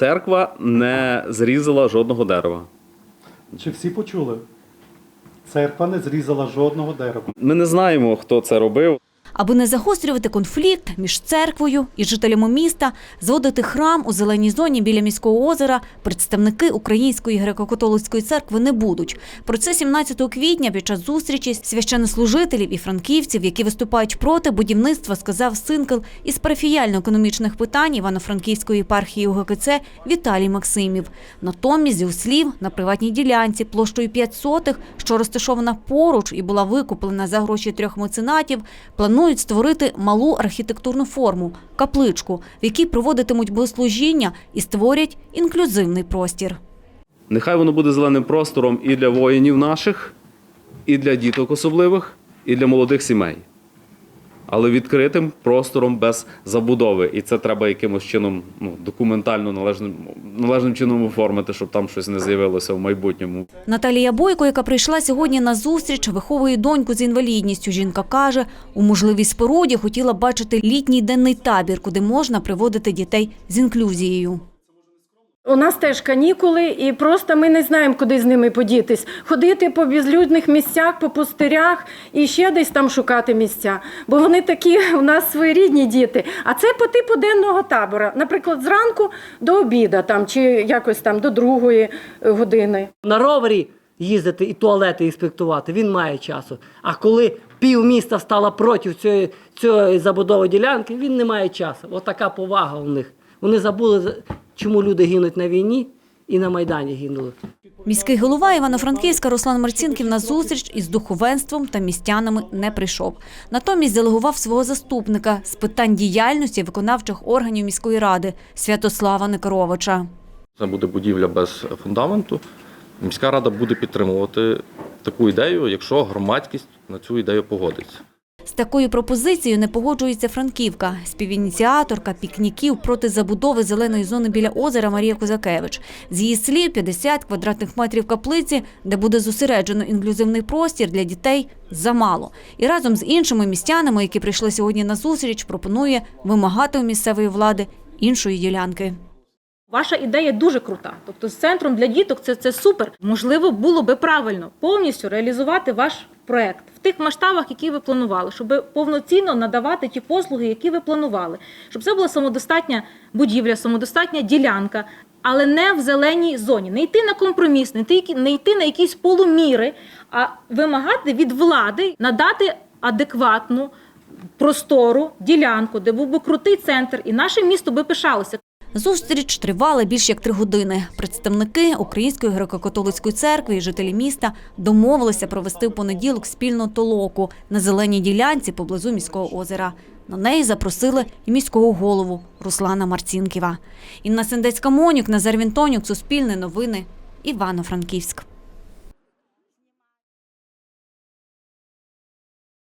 церква не зрізала жодного дерева. Чи всі почули? Церква не зрізала жодного дерева. Ми не знаємо, хто це робив. Аби не загострювати конфлікт між церквою і жителями міста, зводити храм у зеленій зоні біля міського озера представники Української греко-католицької церкви не будуть. Про це 17 квітня під час зустрічі священнослужителів і франківців, які виступають проти будівництва, сказав синкел із парафіяльно-економічних питань Івано-Франківської єпархії УГКЦ Віталій Максимів. Натомість, з його слів, на приватній ділянці площею 5 сотих, що розташована поруч і була викуплена за гроші трьох меценатів, планують створити малу архітектурну форму капличку, в якій проводитимуть богослужіння і створять інклюзивний простір. Нехай воно буде зеленим простором і для воїнів наших, і для діток особливих, і для молодих сімей. Але відкритим простором без забудови. І це треба якимось чином ну, документально належним, належним чином оформити, щоб там щось не з'явилося в майбутньому. Наталія Бойко, яка прийшла сьогодні на зустріч, виховує доньку з інвалідністю. Жінка каже, у можливій споруді хотіла бачити літній денний табір, куди можна приводити дітей з інклюзією. У нас теж канікули, і просто ми не знаємо, куди з ними подітись. Ходити по безлюдних місцях, по пустирях і ще десь там шукати місця. Бо вони такі у нас своєрідні діти. А це по типу денного табора. Наприклад, зранку до обіда там, чи якось там до другої години. на ровері їздити і туалети інспектувати, він має часу. А коли пів міста стало проти цієї, цієї забудови ділянки, він не має часу. От така повага у них. Вони забули, за- чому люди гинуть на війні і на Майдані гинули. Міський голова Івано-Франківська Руслан Марцінків на зустріч із духовенством та містянами не прийшов. Натомість делегував свого заступника з питань діяльності виконавчих органів міської ради Святослава Никоровича. Це буде будівля без фундаменту. Міська рада буде підтримувати таку ідею, якщо громадськість на цю ідею погодиться. З такою пропозицією не погоджується Франківка, співініціаторка пікніків проти забудови зеленої зони біля озера Марія Козакевич. З її слів, 50 квадратних метрів каплиці, де буде зосереджено інклюзивний простір для дітей, замало. І разом з іншими містянами, які прийшли сьогодні на зустріч, пропонує вимагати у місцевої влади іншої ділянки. Ваша ідея дуже крута. Тобто з центром для діток це, це супер. Можливо, було би правильно повністю реалізувати ваш проект в тих масштабах, які ви планували, щоб повноцінно надавати ті послуги, які ви планували, щоб це була самодостатня будівля, самодостатня ділянка, але не в зеленій зоні. Не йти на компроміс, не йти, не йти на якісь полуміри, а вимагати від влади надати адекватну простору ділянку, де був би крутий центр, і наше місто би пишалося. Зустріч тривала більш як три години. Представники Української греко-католицької церкви і жителі міста домовилися провести в понеділок спільну толоку на зеленій ділянці поблизу міського озера. На неї запросили і міського голову Руслана Марцінківа. Інна Сендецька Монюк, Назар Вінтонюк, Суспільне новини, Івано-Франківськ.